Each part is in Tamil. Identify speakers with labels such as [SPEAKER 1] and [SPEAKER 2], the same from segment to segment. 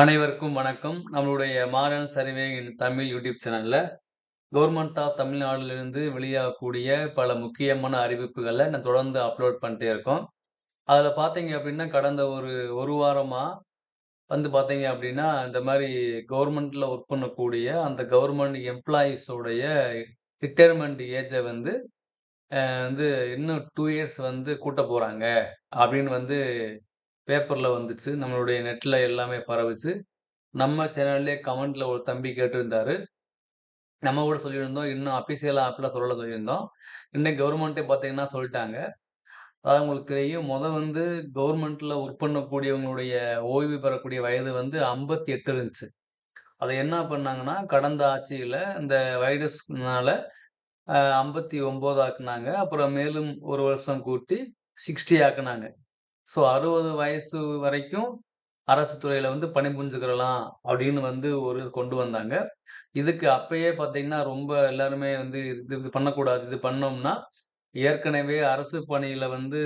[SPEAKER 1] அனைவருக்கும் வணக்கம். நம்மளுடைய Maran survey in Tamil YouTube சேனல்ல, கவர்மெண்ட் ஆஃப் தமிழ்நாடுலேருந்து வெளியாகக்கூடிய பல முக்கியமான அறிவிப்புகளை நான் தொடர்ந்து அப்லோட் பண்ணிட்டே இருக்கோம். அதில் பார்த்தீங்க அப்படின்னா கடந்த ஒரு ஒரு வாரமாக வந்து பார்த்தீங்க அப்படின்னா இந்த மாதிரி கவர்மெண்ட்டில் ஒர்க் பண்ணக்கூடிய அந்த கவர்மெண்ட் எம்ப்ளாயீஸோடைய ரிட்டையர்மெண்ட் ஏஜை வந்து வந்து இன்னும் டூ இயர்ஸ் வந்து கூட்டப் போகிறாங்க அப்படின்னு வந்து பேப்பர்ல வந்துச்சு. நம்மளுடைய நெட்டில் எல்லாமே பரவிச்சு நம்ம சேனல்லயே கமெண்ட்ல ஒரு தம்பி கேட்டிருந்தாரு. நம்ம கூட சொல்லியிருந்தோம். இன்னும் அஃபிஷியலா ஆப்பில் சொல்ல சொல்லியிருந்தோம். இன்னைக்கு கவர்மெண்ட்டே பார்த்தீங்கன்னா சொல்லிட்டாங்க அதாவது உங்களுக்கு தெரியும். முதல் வந்து கவர்மெண்ட்ல ஒர்க் பண்ணக்கூடியவங்களுடைய ஓய்வு பெறக்கூடிய வயது வந்து 58 இருந்துச்சு. அதை என்ன பண்ணாங்கன்னா, கடந்த ஆட்சியில் இந்த வைரஸ்னால ஐம்பத்தி 59 ஆக்குனாங்க. அப்புறம் மேலும் ஒரு வருஷம் கூட்டி 60 ஆக்குனாங்க. ஸோ 60 வயசு வரைக்கும் அரசு துறையில் வந்து பணிபுரிஞ்சுக்கிறலாம் அப்படின்னு வந்து ஒரு கொண்டு வந்தாங்க. இதுக்கு அப்பயே பார்த்தீங்கன்னா, ரொம்ப எல்லாருமே வந்து இது இது பண்ணக்கூடாது. இது பண்ணோம்னா, ஏற்கனவே அரசு பணியில் வந்து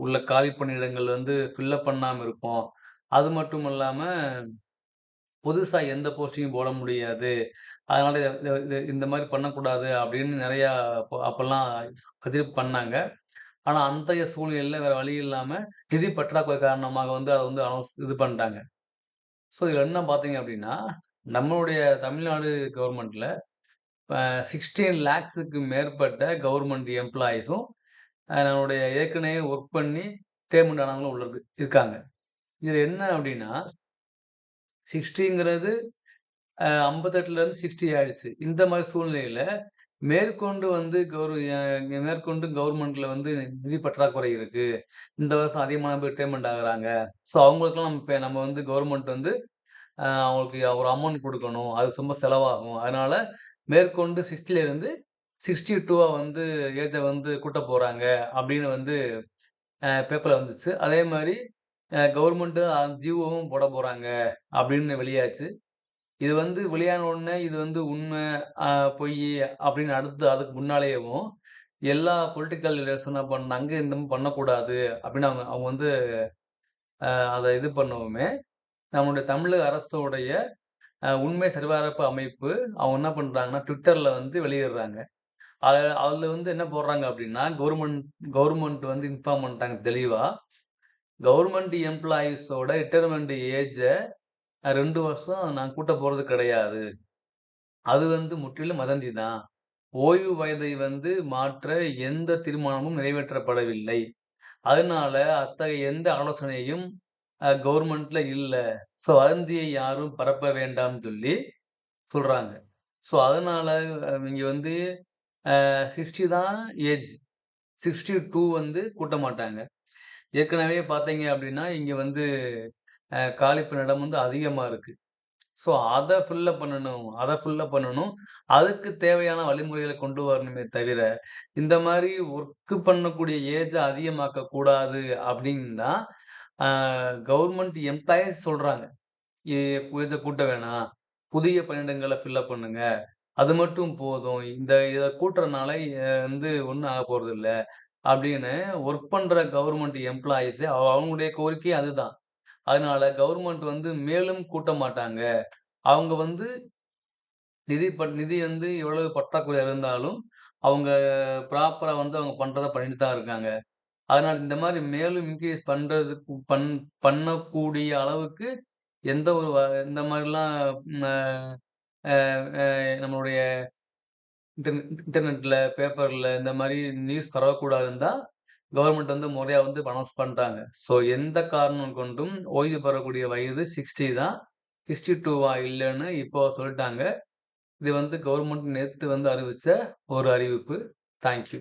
[SPEAKER 1] உள்ள காலி பணியிடங்கள் வந்து ஃபில் அப் பண்ணாம இருப்போம். அது மட்டும் இல்லாமல் புதுசாக எந்த போஸ்டிங்கும் போட முடியாது. அதனால இது இந்த மாதிரி பண்ணக்கூடாது அப்படின்னு நிறையா அப்போல்லாம் பதிவு பண்ணாங்க. ஆனால் அன்றைய சூழ்நிலையில் வேற வழி இல்லாமல் நிதி பற்றாக்குறை காரணமாக வந்து அதை வந்து அனௌன்ஸ் இது பண்ணிட்டாங்க. ஸோ இதில் என்ன பார்த்தீங்க அப்படின்னா நம்மளுடைய தமிழ்நாடு கவர்மெண்ட்ல சிக்ஸ்டீன் லேக்ஸுக்கு மேற்பட்ட கவர்மெண்ட் எம்ப்ளாயீஸும் நம்மளுடைய ஏற்கனவே ஒர்க் பண்ணி டேமெண்ட் ஆனவங்களும் உள்ள இருக்காங்க. இது என்ன அப்படின்னா சிக்ஸ்டிங்கிறது ஐம்பத்தெட்டுலேருந்து சிக்ஸ்டி ஆயிடுச்சு. இந்த மாதிரி சூழ்நிலையில் மேற்கொண்டு வந்து கவரு மேற்கொண்டு கவர்மெண்ட்ல வந்து நிதி பற்றாக்குறை இருக்கு. இந்த வருஷம் அதிகமான பேர் ரிட்டயர்மென்ட் ஆகுறாங்க. ஸோ அவங்களுக்கெல்லாம் நம்ம நம்ம வந்து கவர்மெண்ட் வந்து அவங்களுக்கு ஒரு அமௌண்ட் கொடுக்கணும் அது ரொம்ப செலவாகும். அதனால மேற்கொண்டு 60லருந்து 62வா வந்து ஏஜை வந்து கூட்டப் போறாங்க அப்படின்னு வந்து அ பேப்பர்ல வந்துச்சு. அதே மாதிரி கவர்மெண்ட்டும் ஜிஓவும் போட போறாங்க அப்படின்னு வெளியாச்சு. இது வந்து விளையாடணுன்னு இது வந்து உண்மை பொய் அப்படின்னு அடுத்து அதுக்கு முன்னாலேயேவும் எல்லா பொலிட்டிக்கல் லீடர்ஸ் என்ன பண்ணாங்க, இந்த பண்ணக்கூடாது அப்படின்னு அவங்க அவங்க வந்து அதை இது பண்ணவுமே, நம்மளுடைய தமிழக அரசோடைய உண்மை சரிபார்ப்பு அமைப்பு அவங்க என்ன பண்ணுறாங்கன்னா ட்விட்டரில் வந்து வெளியிடுறாங்க. அது அதில் வந்து என்ன போடுறாங்க அப்படின்னா கவர்மெண்ட் கவர்மெண்ட் வந்து இன்ஃபார்ம் பண்ணிட்டாங்க தெளிவாக கவர்மெண்ட் எம்ப்ளாயீஸோட ரிட்டயர்மென்ட் ஏஜை ரெண்டு வருஷம் நான் கூட்டப் போகிறது கிடையாது. அது வந்து முற்றிலும் வதந்தி தான். ஓய்வு வயதை வந்து மாற்ற எந்த தீர்மானமும் நிறைவேற்றப்படவில்லை. அதனால அத்தகைய எந்த ஆலோசனையும் கவர்மெண்ட்ல இல்லை ஸோ வதந்தியை யாரும் பரப்ப வேண்டாம்னு சொல்லி சொல்றாங்க. ஸோ அதனால இங்கே இங்க வந்து சிக்ஸ்டி தான் ஏஜ். 62 வந்து கூட்ட மாட்டாங்க. ஏற்கனவே பார்த்தீங்க அப்படின்னா இங்கே வந்து காலிப்பு இடம் வந்து அதிகமாக இருக்குது ஸோ அதை ஃபில்லப் பண்ணணும். அதை ஃபில்லப் பண்ணணும். அதுக்கு தேவையான வழிமுறைகளை கொண்டு வரணுமே தவிர, இந்த மாதிரி ஒர்க்கு பண்ணக்கூடிய ஏஜை அதிகமாக்கக்கூடாது கூடாது தான் கவர்மெண்ட் எம்ப்ளாயீஸ் சொல்கிறாங்க ஏஜை கூட்ட வேணாம். புதிய பணியிடங்களை ஃபில்லப் பண்ணுங்க. அது மட்டும் போதும். இந்த இதை கூட்டுறதுனால வந்து வந்து ஆக போகிறது இல்லை அப்படின்னு ஒர்க் பண்ணுற கவர்மெண்ட் எம்ப்ளாயீஸ் அவங்களுடைய கோரிக்கை அதுதான். அதனால கவர்மெண்ட் வந்து மேலும் கூட்ட மாட்டாங்க. அவங்க வந்து நிதி ப நிதி வந்து எவ்வளவு பற்றாக்குறை இருந்தாலும், அவங்க ப்ராப்பராக வந்து அவங்க பண்ணுறத பண்ணிட்டு தான் இருக்காங்க. அதனால் இந்த மாதிரி மேலும் இன்க்ரீஸ் பண்ணுறதுக்கு பண் பண்ணக்கூடிய அளவுக்கு எந்த ஒரு வ இந்த மாதிரிலாம் நம்மளுடைய இன்டர்நெட்டில் பேப்பரில் இந்த மாதிரி நியூஸ் பரவக்கூடாதுன்னு தான் கவர்மெண்ட் வந்து முறையா வந்து அனௌன்ஸ் பண்ணிட்டாங்க ஸோ எந்த காரணம் கொண்டும் ஓய்வு பெறக்கூடிய வயது 60 தான். 62வா இல்லன்னு இப்போ சொல்லிட்டாங்க இது வந்து கவர்மெண்ட் நேத்து வந்து அறிவிச்ச ஒரு அறிவிப்பு. Thank you.